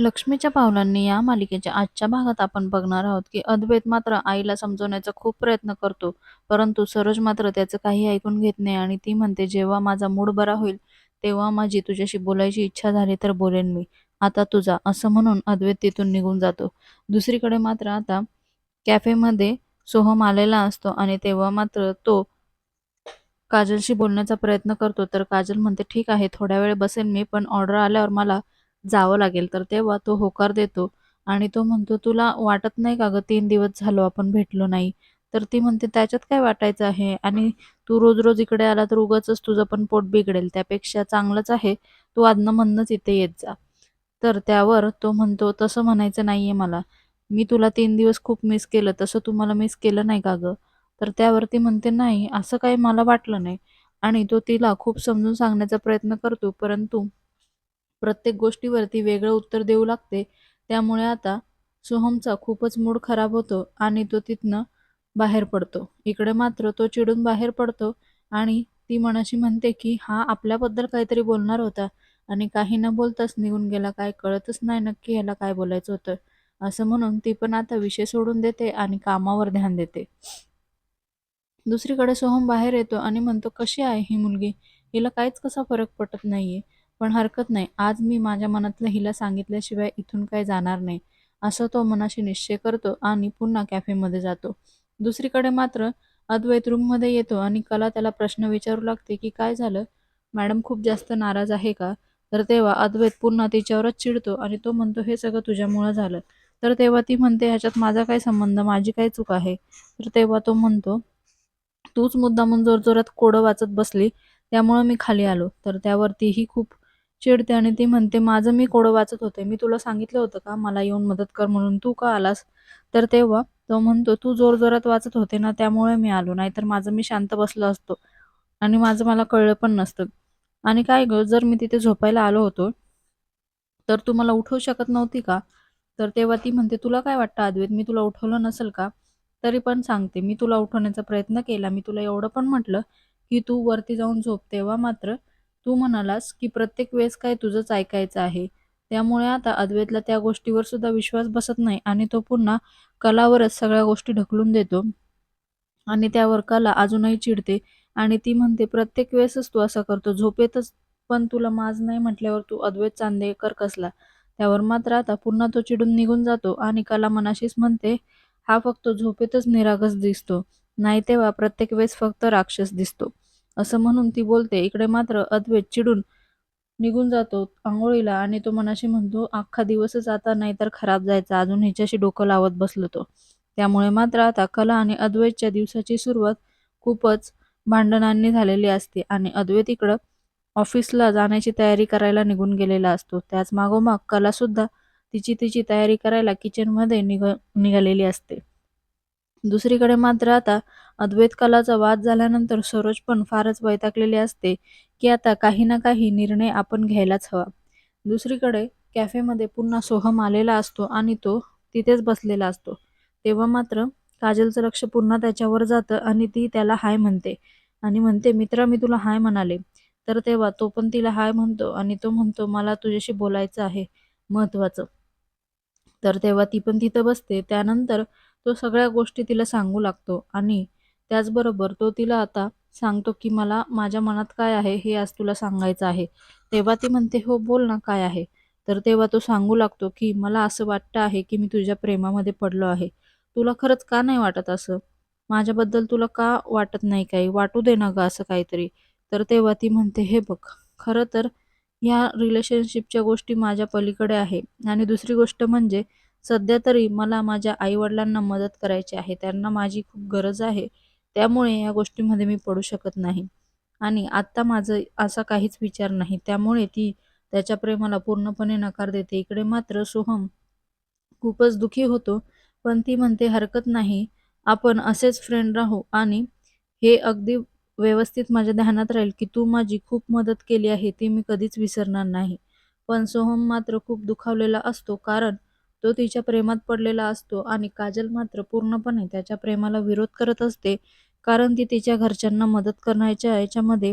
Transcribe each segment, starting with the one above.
लक्ष्मीच्या पावलांनी या मालिकेच्या आजच्या भागात आपण बघणार आहोत की अद्वैत मात्र आईला समजवण्याचा खूप प्रयत्न करतो. परंतु सरोज मात्र त्याचं काही ऐकून घेत नाही आणि ती म्हणते जेव्हा माझा मूड बरा होईल तेव्हा माझी तुझ्याशी बोलायची इच्छा झाली तर बोलेन मी. आता तुझा असं म्हणून अद्वैत तिथून निघून जातो. दुसरीकडे मात्र आता कॅफेमध्ये सोहम आलेला असतो आणि तेव्हा मात्र तो काजलशी बोलण्याचा प्रयत्न करतो. तर काजल म्हणते ठीक आहे थोड्या वेळ बसेन मी पण ऑर्डर आल्यावर मला जावं लागेल तर तेव्हा तो होकार देतो आणि तो म्हणतो तुला वाटत नाही का गं तीन दिवस झालो आपण भेटलो नाही? तर ती म्हणते त्याच्यात काय वाटायचं आहे? आणि तू रोज रोज इकडे आला तर उगाचच तुझं पण पोट बिघडेल. त्यापेक्षा चांगलंच आहे. तू आदनं म्हणणंच इथे येत जा. तर त्यावर तो म्हणतो तसं म्हणायचं नाहीये मला. मी तुला तीन दिवस खूप मिस केलं. तसं तू मला मिस केलं नाही का गं? तर त्यावरती म्हणते नाही असं काही मला वाटलं नाही. आणि तो तिला खूप समजून सांगण्याचा प्रयत्न करतो परंतु प्रत्येक गोष्टीवरती वेगळं उत्तर देऊ लागते. त्यामुळे आता सोहमचा खूपच मूड खराब होतो आणि तो तिथनं बाहेर पडतो. इकडे मात्र तो चिडून बाहेर पडतो आणि ती मनाशी म्हणते की हा आपल्याबद्दल काहीतरी बोलणार होता आणि काही न बोलताच निघून गेला. काय कळतच नाही नक्की ह्याला काय बोलायचं होतं. असं म्हणून ती पण आता विषय सोडून देते आणि कामावर ध्यान देते. दुसरीकडे सोहम बाहेर येतो आणि म्हणतो कशी आहे ही मुलगी? हिला काहीच कसा फरक पटत नाहीये. पण हरकत नाही. आज मी माझ्या मनातलं हिला सांगितल्याशिवाय इथून काय जाणार नाही. असं तो मनाशी निश्चय करतो आणि पुन्हा कॅफेमध्ये जातो. दुसरीकडे मात्र अद्वैत रूममध्ये येतो आणि कला त्याला प्रश्न विचारू लागते की काय झालं? मॅडम खूप जास्त नाराज आहे का? तर तेव्हा अद्वैत पुन्हा तिच्यावरच चिडतो आणि तो म्हणतो हे सगळं तुझ्यामुळं झालं. तर तेव्हा ती म्हणते ह्याच्यात माझा काय संबंध? माझी काय चूक आहे? तर तेव्हा तो म्हणतो तूच मुद्दामून जोरजोरात कोडं वाचत बसली त्यामुळं मी खाली आलो. तर त्यावरतीही खूप चिडते आणि ती म्हणते माझं मी कोडं वाचत होते. मी तुला सांगितलं होतं का मला येऊन मदत कर म्हणून तू का आलास? तर तेव्हा तो म्हणतो तू जोरजोरात वाचत होते ना त्यामुळे मी आलो. नाहीतर माझं मी शांत बसलो असतो आणि माझं मला कळलं पण नसतं. आणि काय ग जर मी तिथे झोपायला आलो होतो तर तू मला उठवू शकत नव्हती का? तर तेव्हा ती म्हणते तुला काय वाटतं अद्वैत मी तुला उठवलं नसेल का? तरी पण सांगते मी तुला उठवण्याचा प्रयत्न केला. मी तुला एवढं पण म्हटलं की तू वरती जाऊन झोप तेव्हा मात्र तू म्हणालास की प्रत्येक वेळेस काय तुझंच ऐकायचं आहे. त्यामुळे आता अद्वैतला त्या गोष्टीवर सुद्धा विश्वास बसत नाही आणि तो पुन्हा कलावरच सगळ्या गोष्टी ढकलून देतो. आणि त्यावर कला अजूनही चिडते आणि ती म्हणते प्रत्येक वेळेसच तू असं करतो. झोपेतच पण तुला माज नाही म्हटल्यावर तू अद्वैत चांदेकर कसला? त्यावर मात्र आता पुन्हा तो चिडून निघून जातो आणि कला मनाशीच म्हणते हा फक्त झोपेतच निरागस दिसतो. नाही तेव्हा प्रत्येक वेळेस फक्त राक्षस दिसतो. असं म्हणून ती बोलते इकडे मात्र अद्वैत चिडून निघून जातो आंघोळीला आणि तो मनाशी म्हणतो अख्खा दिवसच आता नाहीतर खराब जायचा अजून हिच्याशी डोकं लावत बसलो तो. त्यामुळे मात्र आता कला आणि अद्वैतच्या दिवसाची सुरुवात खूपच भांडणांनी झालेली असते आणि अद्वैत इकडं ऑफिसला जाण्याची तयारी करायला निघून गेलेला असतो. त्याच मागोमाग कला सुद्धा तिची तिची तयारी करायला किचनमध्ये निघ निघालेली असते. दुसरीकडे मात्र आता अद्वैत कलाचा वाद झाल्यानंतर सरोज पण फारच वैतागलेली असते की आता काही ना काही निर्णय आपण घ्यायलाच हवा. दुसरीकडे कॅफेमध्ये पुन्हा सोहम आलेला असतो आणि तो तिथेच बसलेला असतो. तेव्हा मात्र काजलचं लक्ष पुन्हा त्याच्यावर जातं आणि ती त्याला हाय म्हणते. आणि म्हणते मित्रा मी तुला हाय म्हणाले. तर तेव्हा तो पण तिला हाय म्हणतो आणि तो म्हणतो मला तुझ्याशी बोलायचं आहे महत्त्वाचं. तर तेव्हा ती पण तिथं बसते. त्यानंतर तो सगळ्या गोष्टी तिला सांगू लागतो आणि त्याचबरोबर तो तिला आता सांगतो की मला माझ्या मनात काय आहे हे आज तुला सांगायचं आहे. तेव्हा ती म्हणते हो बोल ना काय आहे. तर तेव्हा तो सांगू लागतो की मला असं वाटतं आहे की मी तुझ्या प्रेमामध्ये पडलो आहे. तुला खरंच का नाही वाटत असं? माझ्याबद्दल तुला का वाटत नाही काही? वाटू दे ना गं असं काहीतरी. तर तेव्हा ती म्हणते हे बघ खरं तर ह्या रिलेशनशिपच्या गोष्टी माझ्या पलीकडे आहे. आणि दुसरी गोष्ट म्हणजे सध्या तरी मला माझ्या आईवडिलांना मदत करायची आहे. त्यांना माझी खूप गरज आहे. त्यामुळे या गोष्टीमध्ये मी पडू शकत नाही. आणि आत्ता माझं असा काहीच विचार नाही. त्यामुळे ती त्याच्या प्रेमाला पूर्णपणे नकार देते. इकडे मात्र सोहम खूपच दुखी होतो. पण ती म्हणते हरकत नाही. आपण असेच फ्रेंड राहू आणि हे अगदी व्यवस्थित माझ्या ध्यानात राहील की तू माझी खूप मदत केली आहे. ती मी कधीच विसरणार नाही. पण सोहम मात्र खूप दुखावलेला असतो. कारण तो तिच्या प्रेमात पडलेला असतो आणि काजल मात्र पूर्णपणे त्याच्या प्रेमाला विरोध करत असते कारण ती तिच्या घरच्यांना मदत करण्याच्या याच्यामध्ये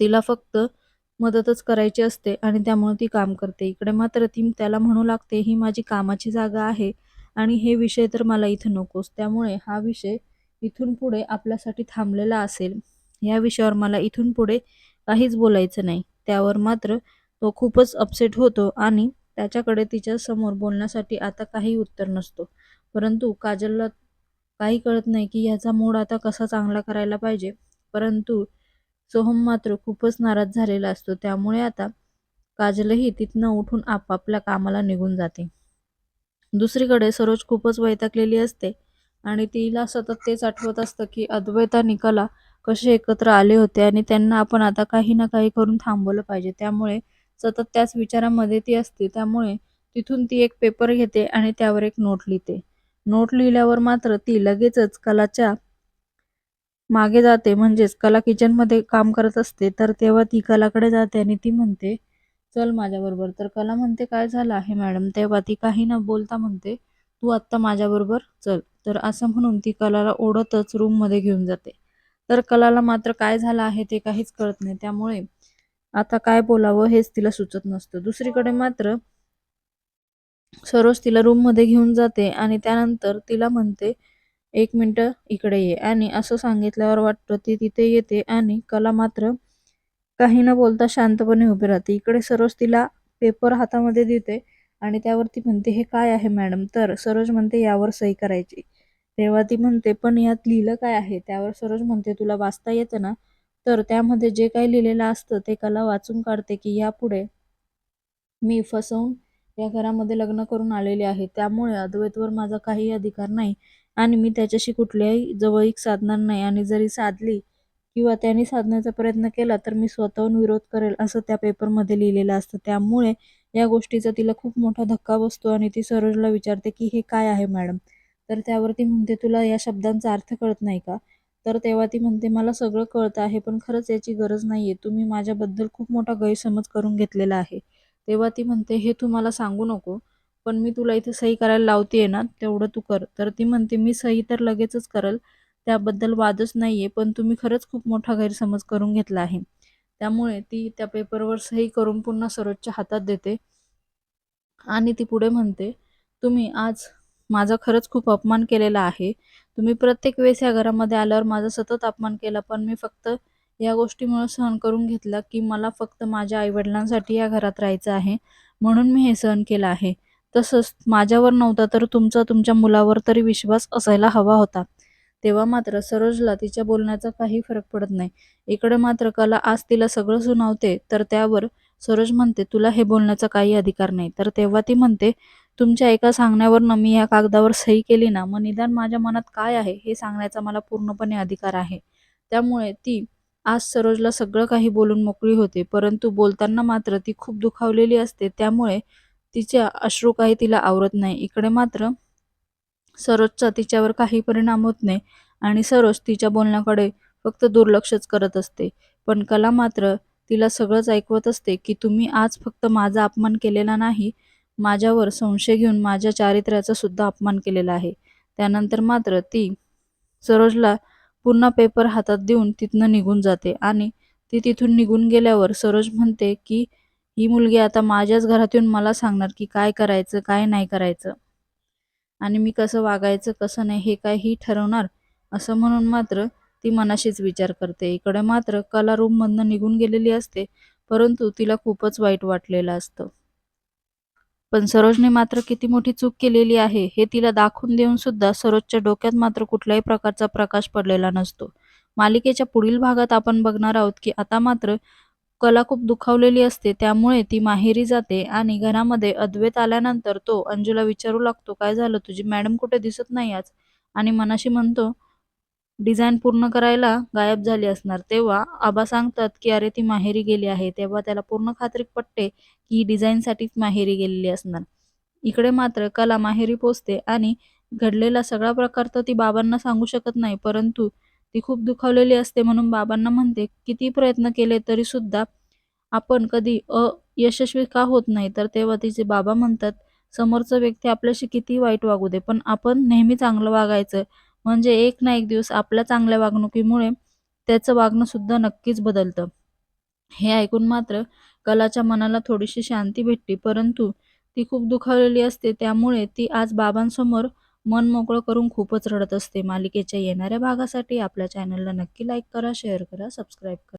तिला फक्त मदतच करायची असते आणि त्यामुळे ती काम करते. इकडे मात्र ती त्याला म्हणू लागते ही माझी कामाची जागा आहे आणि हे विषय तर मला इथं नकोस. त्यामुळे हा विषय इथून पुढे आपल्यासाठी थांबलेला असेल. या विषयावर मला इथून पुढे काहीच बोलायचं नाही. त्यावर मात्र तो खूपच अपसेट होतो आणि त्याच्याकडे तिच्या समोर बोलण्यासाठी आता काही उत्तर नसतो. परंतु काजलला काही कळत नाही की ह्याचा मूड आता कसा चांगला करायला पाहिजे. परंतु सोहम मात्र खूपच नाराज झालेला असतो. त्यामुळे आता काजलही तिथनं उठून आपापल्या कामाला निघून जाते. दुसरीकडे सरोज खूपच वैतागलेली असते आणि तिला सतत तेच आठवत असतं की अद्वैत आणि कला कसे एकत्र आले होते आणि त्यांना आपण आता काही ना काही करून थांबवलं पाहिजे. त्यामुळे सतत त्याच विचारामध्ये ती असते. त्यामुळे तिथून ती एक पेपर घेते आणि त्यावर एक नोट लिहिते. नोट लिहिल्यावर मात्र ती लगेचच कलाच्या मागे जाते. म्हणजेच कला किचनमध्ये काम करत असते. तर तेव्हा ती कलाकडे जाते आणि ती म्हणते चल माझ्याबरोबर. तर कला म्हणते काय झालं आहे मॅडम? तेव्हा ती काही न बोलता म्हणते तू आत्ता माझ्याबरोबर चल. तर असं म्हणून ती कलाला ओढतच रूममध्ये घेऊन जाते. तर कलाला मात्र काय झालं आहे ते काहीच कळत नाही. त्यामुळे आता काय बोलावं हेच तिला सुचत नसतं. दुसरीकडे मात्र सरोज तिला रूममध्ये घेऊन जाते आणि त्यानंतर तिला म्हणते एक मिनटं इकडे ये. आणि असं सांगितल्यावर वाटतं ती तिथे येते आणि कला मात्र काही न बोलता शांतपणे उभी राहते. इकडे सरोज तिला पेपर हातामध्ये देते आणि त्यावरती म्हणते हे काय आहे मॅडम तर सरोज म्हणते यावर सही करायची. तेव्हा ती म्हणते पण यात लिहिलं काय आहे? त्यावर सरोज म्हणते तुला वाचता येतं ना? तर त्यामध्ये जे काही लिहिलेलं असतं ते कला वाचून काढते की यापुढे मी फसवून या घरामध्ये लग्न करून आलेले आहे. त्यामुळे अद्वैतवर माझा काही अधिकार नाही आणि मी त्याच्याशी कुठल्याही जवळीक साधणार नाही. आणि जरी साधली किंवा त्यांनी साधण्याचा प्रयत्न केला तर मी स्वतःहून विरोध करेल असं त्या पेपरमध्ये लिहिलेलं असतं. त्यामुळे या गोष्टीचा तिला खूप मोठा धक्का बसतो आणि ती सरोजला विचारते की हे काय आहे मॅडम? तर त्यावरती म्हणते तुला या शब्दांचा अर्थ कळत नाही का? तर तेव्हा ती म्हणते मला सगळं कळतं आहे पण खरंच याची गरज नाही आहे तुम्ही माझ्याबद्दल खूप मोठा गैरसमज करून घेतलेला आहे. तेव्हा ती म्हणते हे तू मला सांगू नको पण मी तुला इथे सही करायला लावते ना तेवढं तू कर. तर ती म्हणते मी सही तर लगेचच करल त्याबद्दल वादच नाही आहे पण तुम्ही खरंच खूप मोठा गैरसमज करून घेतला आहे. त्यामुळे ती त्या पेपरवर सही करून पुन्हा सरोजच्या हातात देते. आणि ती पुढे म्हणते तुम्ही आज माझा खरंच खूप अपमान केलेला आहे. तुम्ही प्रत्येक वेळेस या घरामध्ये आल्यावर माझा सतत अपमान केला पण मी फक्त या गोष्टीमुळे सहन करून घेतला की मला फक्त माझ्या आईवडिलांसाठी या घरात राहायचं आहे म्हणून मी हे सहन केलं आहे. तसंच माझ्यावर नव्हता तर तुमचा तुमच्या मुलावर तरी विश्वास असायला हवा होता. तेव्हा मात्र सरोजला तिच्या बोलण्याचा काही फरक पडत नाही. इकडे मात्र कला आज तिला सगळं सुनावते तर त्यावर सरोज म्हणते तुला हे बोलण्याचा काही अधिकार नाही. तर तेव्हा ती म्हणते तुमच्या एका सांगण्यावरनं मी या कागदावर सही केली ना मग निदान माझ्या मनात काय आहे हे सांगण्याचा मला पूर्णपणे अधिकार आहे. त्यामुळे ती आज सरोजला सगळं काही बोलून मोकळी होते परंतु बोलताना मात्र ती खूप दुखावलेली असते. त्यामुळे तिच्या अश्रू काही तिला आवरत नाही. इकडे मात्र सरोजचा तिच्यावर काही परिणाम होत नाही आणि सरोज तिच्या बोलण्याकडे फक्त दुर्लक्षच करत असते. पण कला मात्र तिला सगळंच ऐकवत असते की तुम्ही आज फक्त माझा अपमान केलेला नाही माझ्यावर संशय घेऊन माझ्या चारित्र्याचा सुद्धा अपमान केलेला आहे. त्यानंतर मात्र ती सरोजला पुन्हा पेपर हातात देऊन तिथनं निघून जाते आणि ती तिथून निघून गेल्यावर सरोज म्हणते की ही मुलगी आता माझ्याच घरात येऊन मला सांगणार की काय करायचं काय नाही करायचं? आणि मी कसं वागायचं कसं नाही हे काय ही ठरवणार? असं म्हणून मात्र ती मनाशीच विचार करते. इकडे मात्र कला रूममधनं निघून गेलेली असते परंतु तिला खूपच वाईट वाटलेलं असतं. पण सरोजने मात्र किती मोठी चूक केलेली आहे हे तिला दाखवून देऊन सुद्धा सरोजच्या डोक्यात मात्र कुठल्याही प्रकारचा प्रकाश पडलेला नसतो. मालिकेच्या पुढील भागात आपण बघणार आहोत की आता मात्र कला खूप दुखावलेली असते त्यामुळे ती माहेरी जाते आणि घरामध्ये अद्वैत आल्यानंतर तो अंजूला विचारू लागतो काय झालं? तुझी मॅडम कुठे दिसत नाही आज? आणि मनाशी म्हणतो डिझाईन पूर्ण करायला गायब झाली असणार. तेव्हा आबा सांगतात की अरे ती माहेरी गेली आहे. तेव्हा त्याला पूर्ण खात्री पटते की ही डिझाईनसाठीच माहेरी गेलेली असणार. इकडे मात्र कला माहेरी पोचते आणि घडलेला सगळा प्रकार तर ती बाबांना सांगू शकत नाही परंतु ती खूप दुखावलेली असते म्हणून बाबांना म्हणते किती प्रयत्न केले तरी सुद्धा आपण कधी अयशस्वी का होत नाही? तर तेव्हा तिचे बाबा म्हणतात समोरचा व्यक्ती आपल्याशी किती वाईट वागू दे पण आपण नेहमी चांगलं वागायचं म्हणजे एक ना एक दिवस आपल्या चांगल्या वागणुकीमुळे त्याचं वागणं सुद्धा नक्कीच बदलतं. हे ऐकून मात्र कलाच्या मनाला थोडीशी शांती भेटली परंतु ती खूप दुखावलेली असते. त्यामुळे ती आज बाबांसमोर मन मोकळं करून खूपच रडत असते. मालिकेच्या येणाऱ्या भागासाठी आपल्या चॅनलला नक्की लाईक करा शेअर करा सबस्क्राईब करा.